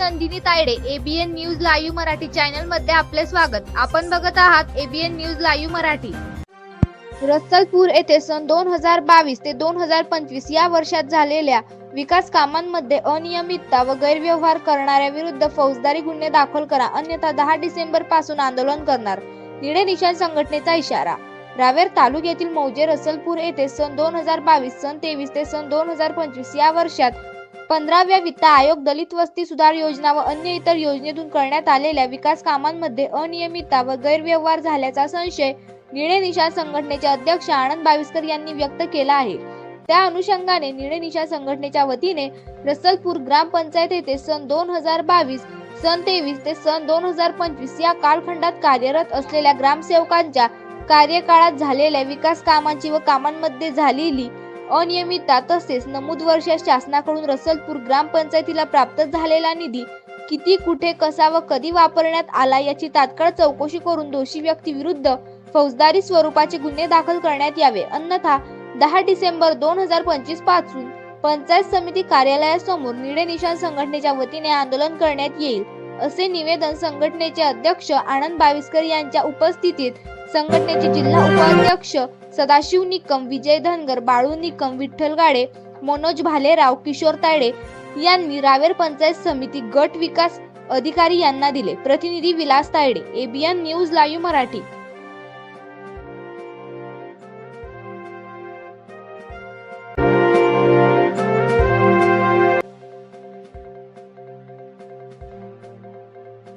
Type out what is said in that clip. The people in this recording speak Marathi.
Nandini Tayade ABN news live Marathi चॅनलमध्ये आपले स्वागत. आपण बघत आहात ABN news live Marathi. Rattalpur येथे सन दोन हजार बावीस ते दोन हजार पंचवीस या वर्षात झालेल्या विकास कामांमध्ये अनियमितता व गैरव्यवहार करणाऱ्या विरुद्ध फौजदारी गुन्हे दाखल करा. अन्यथा दहा डिसेंबरपासून आंदोलन करणार. निळे निशाण संघटनेचा इशारा. रावेर तालुक्यातील मौजे रसलपूर येथे सन दोन हजार बावीस सन तेवीस ते सन दोन हजार पंचवीस या वर्षात पंधराव्या वित्त आयोग दलित वस्ती सुधार योजना व अन्य इतर योजनेतून करण्यात आलेल्या विकास कामांमध्ये अनियमितता व गैरव्यवहार झाल्याचा संशय निळे निशाण संघटनेचे अध्यक्ष आनंद बाविस्कर यांनी व्यक्त केला आहे. त्या अनुषंगाने निळे निशाण संघटनेच्या वतीने रसलपूर ग्रामपंचायत येथे सन दोन हजार बावीस सन तेवीस ते सन दोन हजार पंचवीस या कालखंडात कार्यरत असलेल्या ग्रामसेवकांच्या कार्यकाळात झालेल्या विकास कामांची व कामांमध्ये झालेली अनियमितता तसेच नमूद वर्षात शासनाकडून रसलपूर ग्रामपंचायतीला प्राप्त झालेला निधी किती कुठे कसा व कधी वापरण्यात आला याची तात्काळ चौकशी करून दोषी व्यक्ती विरुद्ध फौजदारी स्वरूपाचे गुन्हे दाखल करण्यात यावे. अन्यथा दहा डिसेंबर दोन हजार पंचवीसपासून पंचायत समिती कार्यालयासमोर निळे निशाण संघटनेच्या वतीने आंदोलन करण्यात येईल असे निवेदन संघटनेचे अध्यक्ष आनंद बाविस्कर यांच्या उपस्थितीत संघटनेचे जिल्हा उपाध्यक्ष सदाशिव निकम विजय धनगर बाळू निकम विठ्ठल गाडे मनोज भालेराव किशोर तायडे यांनी रावेर पंचायत समिती गट विकास अधिकारी यांना दिले. प्रतिनिधी Vilas Tayade ABN news live Marathi.